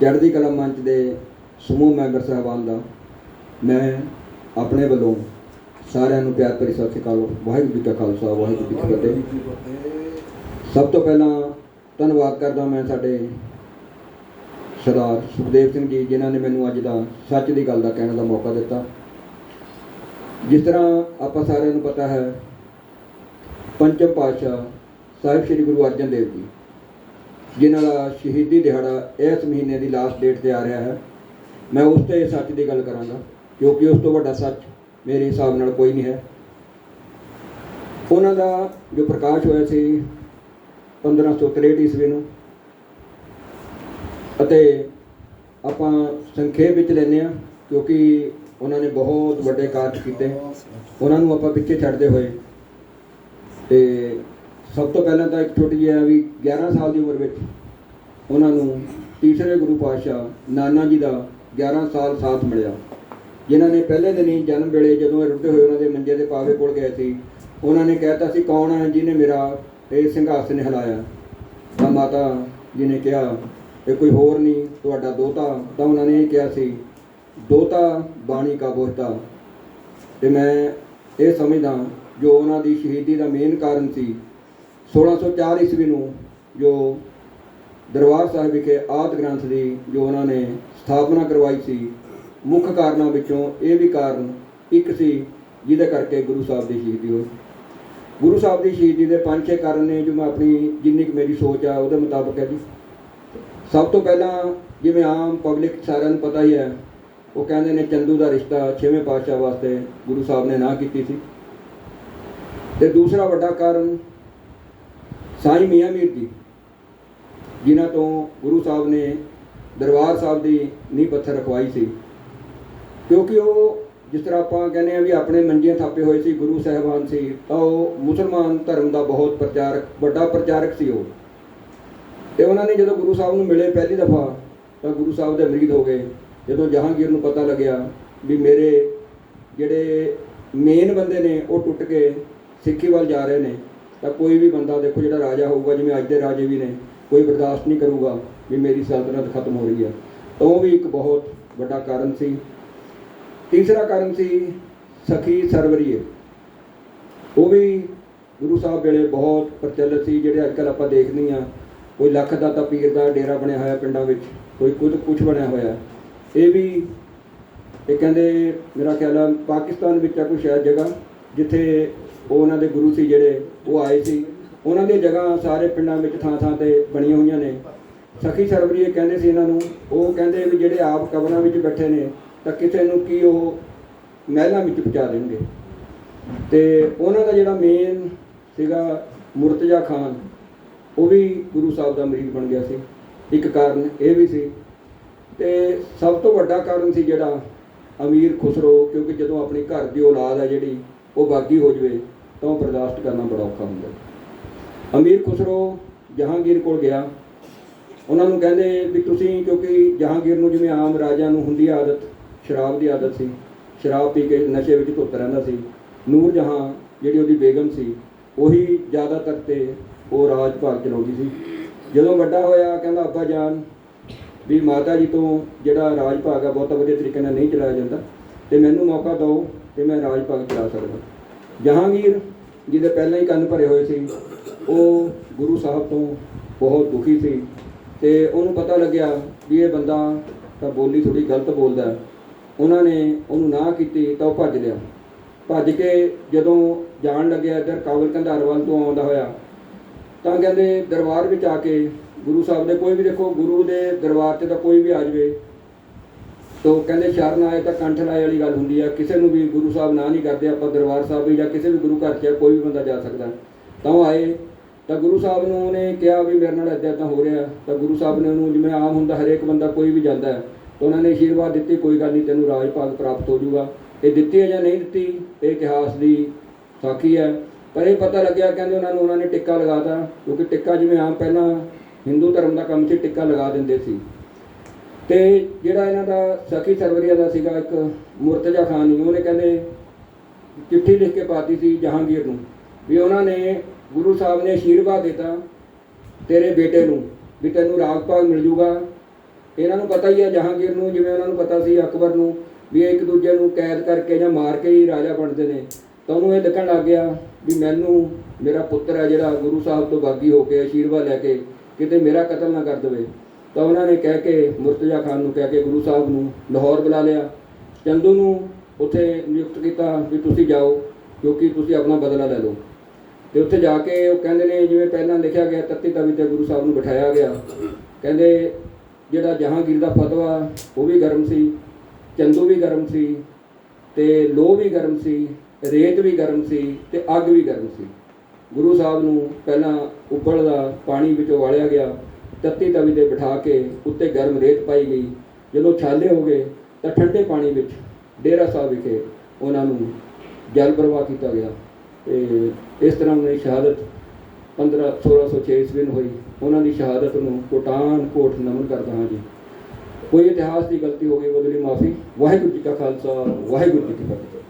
ਚੜ੍ਹਦੀ ਕਲਾ ਮੰਚ ਦੇ ਸਮੂਹ ਮੈਂਬਰ ਸਾਹਿਬਾਨ ਦਾ ਮੈਂ ਆਪਣੇ ਵੱਲੋਂ ਸਾਰਿਆਂ ਨੂੰ ਪਿਆਰ ਭਰੀ ਸਤਿ ਸ਼੍ਰੀ ਅਕਾਲ, ਵਾਹਿਗੁਰੂ ਜੀ ਕਾ ਖਾਲਸਾ, ਵਾਹਿਗੁਰੂ ਜੀ ਕੀ ਫਤਿਹ। ਸਭ ਤੋਂ ਪਹਿਲਾਂ ਧੰਨਵਾਦ ਕਰਦਾ ਮੈਂ ਸਾਡੇ ਸਰਦਾਰ ਸੁਖਦੇਵ ਸਿੰਘ ਜੀ, ਜਿਨ੍ਹਾਂ ਨੇ ਮੈਨੂੰ ਅੱਜ ਦਾ ਸੱਚ ਦੀ ਗੱਲ ਦਾ ਕਹਿਣ ਦਾ ਮੌਕਾ ਦਿੱਤਾ। ਜਿਸ ਤਰ੍ਹਾਂ ਆਪਾਂ ਸਾਰਿਆਂ ਨੂੰ ਪਤਾ ਹੈ, ਪੰਚਮ ਪਾਤਸ਼ਾਹ ਸਾਹਿਬ ਸ੍ਰੀ ਗੁਰੂ ਅਰਜਨ ਦੇਵ ਜੀ ਜਿਨ੍ਹਾਂ ਦਾ ਸ਼ਹੀਦੀ ਦਿਹਾੜਾ ਇਸ ਮਹੀਨੇ ਦੀ ਲਾਸਟ ਡੇਟ ਤੇ ਆ ਰਿਹਾ ਹੈ, ਮੈਂ ਉਸ ਤੇ ਸੱਚ ਦੀ ਗੱਲ ਕਰਾਂਗਾ, ਕਿਉਂਕਿ ਉਸ ਤੋਂ ਵੱਡਾ ਸੱਚ ਮੇਰੇ ਹਿਸਾਬ ਨਾਲ ਕੋਈ ਨਹੀਂ ਹੈ। ਉਹਨਾਂ ਦਾ ਜੋ ਪ੍ਰਕਾਸ਼ ਹੋਇਆ ਸੀ 1563 ਈਸਵੀ ਨੂੰ, ਅਤੇ ਆਪਾਂ ਸੰਖੇਪ ਵਿੱਚ ਲੈਂਦੇ ਆ ਕਿਉਂਕਿ ਉਹਨਾਂ ਨੇ ਬਹੁਤ ਵੱਡੇ ਕਾਰਜ ਕੀਤੇ। ਉਹਨਾਂ ਨੂੰ ਆਪਾਂ ਪਿੱਛੇ ਛੱਡਦੇ ਹੋਏ, ਤੇ ਸਭ ਤੋਂ ਪਹਿਲਾਂ ਤਾਂ ਇੱਕ ਛੋਟੀ ਜਿਹੀ ਹੈ ਵੀ 11 ਸਾਲ ਦੀ ਉਮਰ ਵਿੱਚ ਉਹਨਾਂ ਨੂੰ ਤੀਸਰੇ ਗੁਰੂ ਪਾਤਸ਼ਾਹ ਨਾਨਾ ਜੀ ਦਾ 11 ਸਾਲ ਸਾਥ ਮਿਲਿਆ। ਜਿਨ੍ਹਾਂ ਨੇ ਪਹਿਲੇ ਦਿਨ ਹੀ ਜਨਮ ਵੇਲੇ ਜਦੋਂ ਇਹ ਰੁੱਟੇ ਹੋਏ ਉਹਨਾਂ ਦੇ ਮੰਜੇ ਦੇ ਪਾਵੇ ਕੋਲ ਗਏ ਸੀ, ਉਹਨਾਂ ਨੇ ਕਹਿਤਾ ਸੀ, ਕੌਣ ਹੈ ਜਿਹਨੇ ਮੇਰਾ ਇਹ ਸਿੰਘਾਸਨ ਹਿਲਾਇਆ? ਤਾਂ ਮਾਤਾ ਜੀ ਨੇ ਕਿਹਾ, ਇਹ ਕੋਈ ਹੋਰ ਨਹੀਂ, ਤੁਹਾਡਾ ਦੋਤਾ। ਤਾਂ ਉਹਨਾਂ ਨੇ ਇਹ ਕਿਹਾ ਸੀ, ਦੋਤਾ ਬਾਣੀ ਕਾ ਬੋਹਤਾ। ਤੇ ਮੈਂ ਇਹ ਸਮਝਦਾ ਜੋ ਉਹਨਾਂ ਦੀ ਸ਼ਹੀਦੀ ਦਾ ਮੇਨ ਕਾਰਨ ਸੀ 1604 ਈਸਵੀ ਨੂੰ ਜੋ ਦਰਬਾਰ ਸਾਹਿਬ ਵਿਖੇ ਆਦ ਗ੍ਰੰਥ ਦੀ ਜੋ ਉਹਨਾਂ ਨੇ ਸਥਾਪਨਾ ਕਰਵਾਈ ਸੀ, ਮੁੱਖ ਕਾਰਨਾਂ ਵਿੱਚੋਂ ਇਹ ਵੀ ਕਾਰਨ ਇੱਕ ਸੀ ਜਿਹਦੇ ਕਰਕੇ ਗੁਰੂ ਸਾਹਿਬ ਦੀ ਸ਼ਹੀਦੀ ਹੋਈ। ਗੁਰੂ ਸਾਹਿਬ ਦੀ ਸ਼ਹੀਦੀ ਦੇ ਪੰਜ ਛੇ ਕਾਰਨ ਨੇ ਜੋ ਮੈਂ ਆਪਣੀ ਜਿੰਨੀ ਕੁ ਮੇਰੀ ਸੋਚ ਆ ਉਹਦੇ ਮੁਤਾਬਕ ਹੈ ਜੀ। ਸਭ ਤੋਂ ਪਹਿਲਾਂ ਜਿਵੇਂ ਆਮ ਪਬਲਿਕ ਸਾਰਿਆਂ ਨੂੰ ਪਤਾ ਹੀ ਹੈ, ਉਹ ਕਹਿੰਦੇ ਨੇ ਚੰਦੂ ਦਾ ਰਿਸ਼ਤਾ ਛੇਵੇਂ ਪਾਤਸ਼ਾਹ ਵਾਸਤੇ ਗੁਰੂ ਸਾਹਿਬ ਨੇ ਨਾ ਕੀਤੀ ਸੀ। ਤੇ ਦੂਸਰਾ ਵੱਡਾ ਕਾਰਨ ਸਾਈ ਮੀਆਂ ਮੀਰ ਜੀ, ਜਿਨ੍ਹਾਂ ਤੋਂ ਗੁਰੂ ਸਾਹਿਬ ਨੇ ਦਰਬਾਰ ਸਾਹਿਬ ਦੀ ਨੀਂਹ ਪੱਥਰ ਰਖਵਾਈ ਸੀ। ਕਿਉਂਕਿ ਉਹ ਜਿਸ ਤਰ੍ਹਾਂ ਆਪਾਂ ਕਹਿੰਦੇ ਆ ਵੀ ਆਪਣੇ ਮੰਜੀਆਂ ਥਾਪੇ ਹੋਏ ਸੀ, ਗੁਰੂ ਸਾਹਿਬਾਨ ਸੀ, ਤਾਂ ਉਹ ਮੁਸਲਮਾਨ ਧਰਮ ਦਾ ਬਹੁਤ ਪ੍ਰਚਾਰਕ, ਵੱਡਾ ਪ੍ਰਚਾਰਕ ਸੀ ਉਹ। ਤੇ ਉਹਨਾਂ ਨੇ ਜਦੋਂ ਗੁਰੂ ਸਾਹਿਬ ਨੂੰ ਮਿਲੇ ਪਹਿਲੀ ਦਫਾ, ਤਾਂ ਗੁਰੂ ਸਾਹਿਬ ਦੇ ਮਰੀਦ ਹੋ ਗਏ। ਜਦੋਂ ਜਹਾਂਗੀਰ ਨੂੰ ਪਤਾ ਲੱਗਿਆ ਵੀ ਮੇਰੇ ਜਿਹੜੇ ਮੇਨ ਬੰਦੇ ਨੇ, ਉਹ ਟੁੱਟ ਕੇ ਸਿੱਖੀ ਵੱਲ ਜਾ ਰਹੇ ਨੇ। ਤਾਂ ਕੋਈ ਵੀ ਬੰਦਾ ਦੇਖੋ ਜਿਹੜਾ ਰਾਜਾ ਹੋਊਗਾ, ਜਿਵੇਂ ਅੱਜ ਦੇ ਰਾਜੇ ਵੀ ਨੇ, ਕੋਈ ਬਰਦਾਸ਼ਤ ਨਹੀਂ ਕਰੂਗਾ ਵੀ ਮੇਰੀ ਸਲਤਨਤ ਖਤਮ ਹੋ ਰਹੀ ਹੈ। ਤਾਂ ਉਹ ਵੀ ਇੱਕ ਬਹੁਤ ਵੱਡਾ ਕਾਰਨ ਸੀ। ਤੀਸਰਾ ਕਾਰਨ ਸੀ, ਸਖੀ ਸਰਵਰੀਏ। ਉਹ ਵੀ ਗੁਰੂ ਸਾਹਿਬ ਵੇਲੇ ਬਹੁਤ ਪ੍ਰਚਲਿਤ ਸੀ, ਜਿਹੜੇ ਅੱਜ ਕੱਲ੍ਹ ਆਪਾਂ ਦੇਖਦੇ ਹਾਂ ਕੋਈ ਲੱਖ ਦਾ ਤਾਂ ਪੀਰ ਦਾ ਡੇਰਾ ਬਣਿਆ ਹੋਇਆ ਪਿੰਡਾਂ ਵਿੱਚ, ਕੋਈ ਕੁਝ ਕੁਝ ਬਣਿਆ ਹੋਇਆ। ਇਹ ਵੀ ਇਹ ਕਹਿੰਦੇ, ਮੇਰਾ ਖਿਆਲ ਆ, ਪਾਕਿਸਤਾਨ ਵਿੱਚ ਆ ਕੋਈ ਸ਼ਾਇਦ ਜਗ੍ਹਾ, ਜਿੱਥੇ ਉਹ ਉਹਨਾਂ ਦੇ ਗੁਰੂ ਸੀ ਜਿਹੜੇ ਉਹ ਆਏ ਸੀ। ਉਹਨਾਂ ਦੀਆਂ ਜਗ੍ਹਾ ਸਾਰੇ ਪਿੰਡਾਂ ਵਿੱਚ ਥਾਂ ਥਾਂ ਤੇ ਬਣੀਆਂ ਹੋਈਆਂ ਨੇ। ਸਖੀ ਸਰਵਰੀ ਇਹ ਕਹਿੰਦੇ ਸੀ ਇਹਨਾਂ ਨੂੰ, ਉਹ ਕਹਿੰਦੇ ਵੀ ਜਿਹੜੇ ਆਪ ਕਬਰਾਂ ਵਿੱਚ ਬੈਠੇ ਨੇ, ਤਾਂ ਕਿਸੇ ਨੂੰ ਕੀ ਉਹ ਮਹਿਲਾਂ ਵਿੱਚ ਪਹੁੰਚਾ ਦੇਣਗੇ। ਤੇ ਉਹਨਾਂ ਦਾ ਜਿਹੜਾ ਮੇਨ ਸੀਗਾ ਮੁਰਤਜ਼ਾ ਖਾਨ, ਉਹ ਵੀ ਗੁਰੂ ਸਾਹਿਬ ਦਾ ਮਰੀਦ ਬਣ ਗਿਆ ਸੀ। ਇੱਕ ਕਾਰਨ ਇਹ ਵੀ ਸੀ। ਤੇ ਸਭ ਤੋਂ ਵੱਡਾ ਕਾਰਨ ਸੀ ਜਿਹੜਾ ਅਮੀਰ ਖੁਸਰੋ, ਕਿਉਂਕਿ ਜਦੋਂ ਆਪਣੀ ਘਰ ਦੀ ਔਲਾਦ ਹੈ ਜਿਹੜੀ, ਉਹ ਬਾਗੀ ਹੋ ਜਵੇ। ਤਾਂ ਉਹ ਬਰਦਾਸ਼ਤ ਕਰਨਾ ਬੜਾ ਔਖਾ ਹੁੰਦਾ। ਅਮੀਰ ਖੁਸਰੋ ਜਹਾਂਗੀਰ ਕੋਲ ਗਿਆ। ਉਹਨਾਂ ਨੂੰ ਕਹਿੰਦੇ ਵੀ ਤੁਸੀਂ ਕਿਉਂਕਿ ਜਹਾਂਗੀਰ ਨੂੰ ਜਿਵੇਂ ਆਮ ਰਾਜਾ ਨੂੰ ਹੁੰਦੀ ਆਦਤ, ਸ਼ਰਾਬ ਦੀ ਆਦਤ ਸੀ। ਸ਼ਰਾਬ ਪੀ ਕੇ ਨਸ਼ੇ ਵਿੱਚ ਧੁੱਤ ਰਹਿੰਦਾ ਸੀ। ਨੂਰ ਜਹਾਂ ਜਿਹੜੀ ਉਹਦੀ ਬੇਗਮ ਸੀ, ਉਹੀ ਜ਼ਿਆਦਾਤਰ ਤੇ ਉਹ ਰਾਜ ਭਾਗ ਚਲਾਉਂਦੀ ਸੀ। ਜਦੋਂ ਵੱਡਾ ਹੋਇਆ ਕਹਿੰਦਾ, ਅੱਬਾ ਜਾਨ, ਵੀ ਮਾਤਾ ਜੀ ਤੋਂ ਜਿਹੜਾ ਰਾਜ ਭਾਗ ਆ, ਬਹੁਤ ਵਧੀਆ ਤਰੀਕੇ ਨਾਲ ਨਹੀਂ ਚਲਾਇਆ ਜਾਂਦਾ, ਤੇ ਮੈਨੂੰ ਮੌਕਾ ਦਿਓ ਤੇ ਮੈਂ ਰਾਜ ਭਾਗ ਚਲਾ ਸਕਦਾ। ਜਹਾਂਗੀਰ, ਜਿਹਦੇ ਪਹਿਲਾਂ ਹੀ ਕੰਨ ਭਰੇ ਹੋਏ ਸੀ, ਉਹ ਗੁਰੂ ਸਾਹਿਬ ਤੋਂ ਬਹੁਤ ਦੁਖੀ ਸੀ ਤੇ ਉਹਨੂੰ ਪਤਾ ਲੱਗਿਆ ਵੀ ਇਹ ਬੰਦਾ ਤਾਂ ਬੋਲੀ ਥੋੜੀ ਗਲਤ ਬੋਲਦਾ ਉਹਨਾਂ ਨੇ ਉਹਨੂੰ ਨਾ ਕੀਤੀ ਤਾਂ ਉਹ ਭੱਜ ਲਿਆ। ਭੱਜ ਕੇ ਜਦੋਂ ਜਾਣ ਲੱਗਿਆ ਇੱਧਰ ਕਾਬਲ ਕੰਧਾਰ ਵੱਲ ਤੋਂ ਆਉਂਦਾ ਹੋਇਆ, ਤਾਂ ਕਹਿੰਦੇ ਦਰਬਾਰ ਵਿੱਚ ਆ ਕੇ ਗੁਰੂ ਸਾਹਿਬ ਦੇ ਕੋਈ ਵੀ ਦੇਖੋ, ਗੁਰੂ ਦੇ ਦਰਬਾਰ ਤੇ ਤਾਂ ਕੋਈ ਵੀ ਆ ਜਾਵੇ ਤੋ ਕਹਿੰਦੇ ਸ਼ਰਨ ਆਏ ਤਾਂ ਕੰਠ ਲਾਏ ਵਾਲੀ ਗੱਲ ਹੁੰਦੀ ਆ। ਕਿਸੇ ਨੂੰ ਵੀ ਗੁਰੂ ਸਾਹਿਬ ਨਾ ਨਹੀਂ ਕਰਦੇ, ਆਪਾਂ ਦਰਬਾਰ ਸਾਹਿਬ ਵੀ ਜਾਂ ਕਿਸੇ ਵੀ ਗੁਰੂ ਘਰ 'ਚ ਕੋਈ ਵੀ ਬੰਦਾ ਜਾ ਸਕਦਾ। ਤਾਂ ਉਹ ਆਏ। ਤਾਂ ਗੁਰੂ ਸਾਹਿਬ ਨੂੰ ਉਹਨੇ ਕਿਹਾ ਵੀ ਮੇਰੇ ਨਾਲ ਇੱਦਾਂ ਇੱਦਾਂ ਹੋ ਰਿਹਾ। ਤਾਂ ਗੁਰੂ ਸਾਹਿਬ ਨੇ ਉਹਨੂੰ ਜਿਵੇਂ ਆਮ ਹੁੰਦਾ ਹਰੇਕ ਬੰਦਾ ਕੋਈ ਵੀ ਜਾਂਦਾ ਹੈ, ਤਾਂ ਉਹਨਾਂ ਨੇ ਅਸ਼ੀਰਵਾਦ ਦਿੱਤੀ, ਕੋਈ ਗੱਲ ਨਹੀਂ, ਤੈਨੂੰ ਰਾਜ ਭਾਗ ਪ੍ਰਾਪਤ ਹੋ ਜਾਊਗਾ। ਇਹ ਦਿੱਤੀ ਹੈ ਜਾਂ ਨਹੀਂ ਦਿੱਤੀ, ਇਹ ਇਤਿਹਾਸ ਦੀ ਸਾਖੀ ਹੈ। ਪਰ ਇਹ ਪਤਾ ਲੱਗਿਆ, ਕਹਿੰਦੇ ਉਹਨਾਂ ਨੂੰ, ਉਹਨਾਂ ਨੇ ਟਿੱਕਾ ਲਗਾਤਾ ਕਿਉਂਕਿ ਟਿੱਕਾ ਜਿਵੇਂ ਆਮ ਪਹਿਲਾਂ ਹਿੰਦੂ ਧਰਮ ਦਾ ਕੰਮ ਸੀ, ਟਿੱਕਾ ਲਗਾ ਦਿੰਦੇ ਸੀ। ਤੇ ਜਿਹੜਾ ਇਹਨਾਂ ਦਾ ਸਖੀ ਸਰਵਰੀਆ ਦਾ ਸੀਗਾ ਇੱਕ ਮੁਰਤਜ਼ਾ ਖਾਨ ਹੀ ਉਹਨੇ ਕਹਿੰਦੇ ਚਿੱਠੀ ਲਿਖ ਕੇ ਪਾਤੀ ਸੀ ਜਹਾਂਗੀਰ ਨੂੰ ਵੀ ਉਹਨਾਂ ਨੇ ਗੁਰੂ ਸਾਹਿਬ ਨੇ ਅਸ਼ੀਰਵਾਦ ਦਿੱਤਾ ਤੇਰੇ ਬੇਟੇ ਨੂੰ, ਵੀ ਤੈਨੂੰ ਰਾਗ ਭਾਗ ਮਿਲ ਜੂਗਾ। ਇਹਨਾਂ ਨੂੰ ਪਤਾ ਹੀ ਹੈ ਜਹਾਂਗੀਰ ਨੂੰ, ਜਿਵੇਂ ਉਹਨਾਂ ਨੂੰ ਪਤਾ ਸੀ ਅਕਬਰ ਨੂੰ, ਵੀ ਇਹ ਇੱਕ ਦੂਜੇ ਨੂੰ ਕੈਦ ਕਰਕੇ ਜਾਂ ਮਾਰ ਕੇ ਹੀ ਰਾਜਾ ਬਣਦੇ ਨੇ। ਤਾਂ ਉਹਨੂੰ ਇਹ ਦੇਖਣ ਲੱਗ ਗਿਆ ਵੀ ਮੈਨੂੰ ਮੇਰਾ ਪੁੱਤਰ ਹੈ ਜਿਹੜਾ ਗੁਰੂ ਸਾਹਿਬ ਤੋਂ ਬਾਗੀ ਹੋ ਕੇ ਅਸ਼ੀਰਵਾਦ ਲੈ ਕੇ ਕਿਤੇ ਮੇਰਾ ਕਤਲ ਨਾ ਕਰ ਦੇਵੇ। ਤਾਂ ਉਹਨਾਂ ਨੇ ਕਹਿ ਕੇ ਮੁਰਤਜ਼ਾ ਖਾਨ ਨੂੰ ਕਹਿ ਕੇ ਗੁਰੂ ਸਾਹਿਬ ਨੂੰ ਲਾਹੌਰ ਬੁਲਾ ਲਿਆ। ਚੰਦੂ ਨੂੰ ਉੱਥੇ ਨਿਯੁਕਤ ਕੀਤਾ ਵੀ ਤੁਸੀਂ ਜਾਓ, ਕਿਉਂਕਿ ਤੁਸੀਂ ਆਪਣਾ ਬਦਲਾ ਲੈ ਲਓ। ਤੇ ਉੱਥੇ ਜਾ ਕੇ ਉਹ ਕਹਿੰਦੇ ਨੇ, ਜਿਵੇਂ ਪਹਿਲਾਂ ਲਿਖਿਆ ਗਿਆ, ਤੱਤੀ ਤਵੀ ਤੇ ਗੁਰੂ ਸਾਹਿਬ ਨੂੰ ਬਿਠਾਇਆ ਗਿਆ। ਕਹਿੰਦੇ ਜਿਹੜਾ ਜਹਾਂਗੀਰ ਦਾ ਫਤਵਾ, ਉਹ ਵੀ ਗਰਮ ਸੀ, ਚੰਦੂ ਵੀ ਗਰਮ ਸੀ, ਤੇ ਲੋਹ ਵੀ ਗਰਮ ਸੀ, ਰੇਤ ਵੀ ਗਰਮ ਸੀ, ਤੇ ਅੱਗ ਵੀ ਗਰਮ ਸੀ। ਗੁਰੂ ਸਾਹਿਬ ਨੂੰ ਪਹਿਲਾਂ ਉਬਲਦਾ ਪਾਣੀ ਵਿੱਚ ਉਬਾਲਿਆ ਗਿਆ। ਤੱਤੀ ਤਵੀ ਤੇ ਬਿਠਾ ਕੇ ਉੱਤੇ ਗਰਮ ਰੇਤ ਪਾਈ ਗਈ। ਜਦੋਂ ਛਾਲੇ ਹੋ ਗਏ ਤਾਂ ਠੰਡੇ ਪਾਣੀ ਵਿੱਚ ਡੇਰਾ ਸਾਹਿਬ ਵਿਖੇ ਉਹਨਾਂ ਨੂੰ ਜਲ ਪ੍ਰਵਾਹ ਕੀਤਾ ਗਿਆ ਤੇ ਇਸ ਤਰ੍ਹਾਂ ਉਹਨਾਂ ਦੀ ਸ਼ਹਾਦਤ 15 1606 ਈਸਵੀ ਨੂੰ ਹੋਈ। ਉਹਨਾਂ ਦੀ ਸ਼ਹਾਦਤ ਨੂੰ ਕੋਟਾਨ ਕੋਟ ਨਮਨ ਕਰਦਾ ਹਾਂ ਜੀ। ਕੋਈ ਇਤਿਹਾਸ ਦੀ ਗਲਤੀ ਹੋ ਗਈ, ਉਹਦੇ ਲਈ ਮਾਫੀ। ਵਾਹਿਗੁਰੂ ਜੀ ਕਾ ਖਾਲਸਾ, ਵਾਹਿਗੁਰੂ ਜੀ ਕੀ ਫਤਿਹ।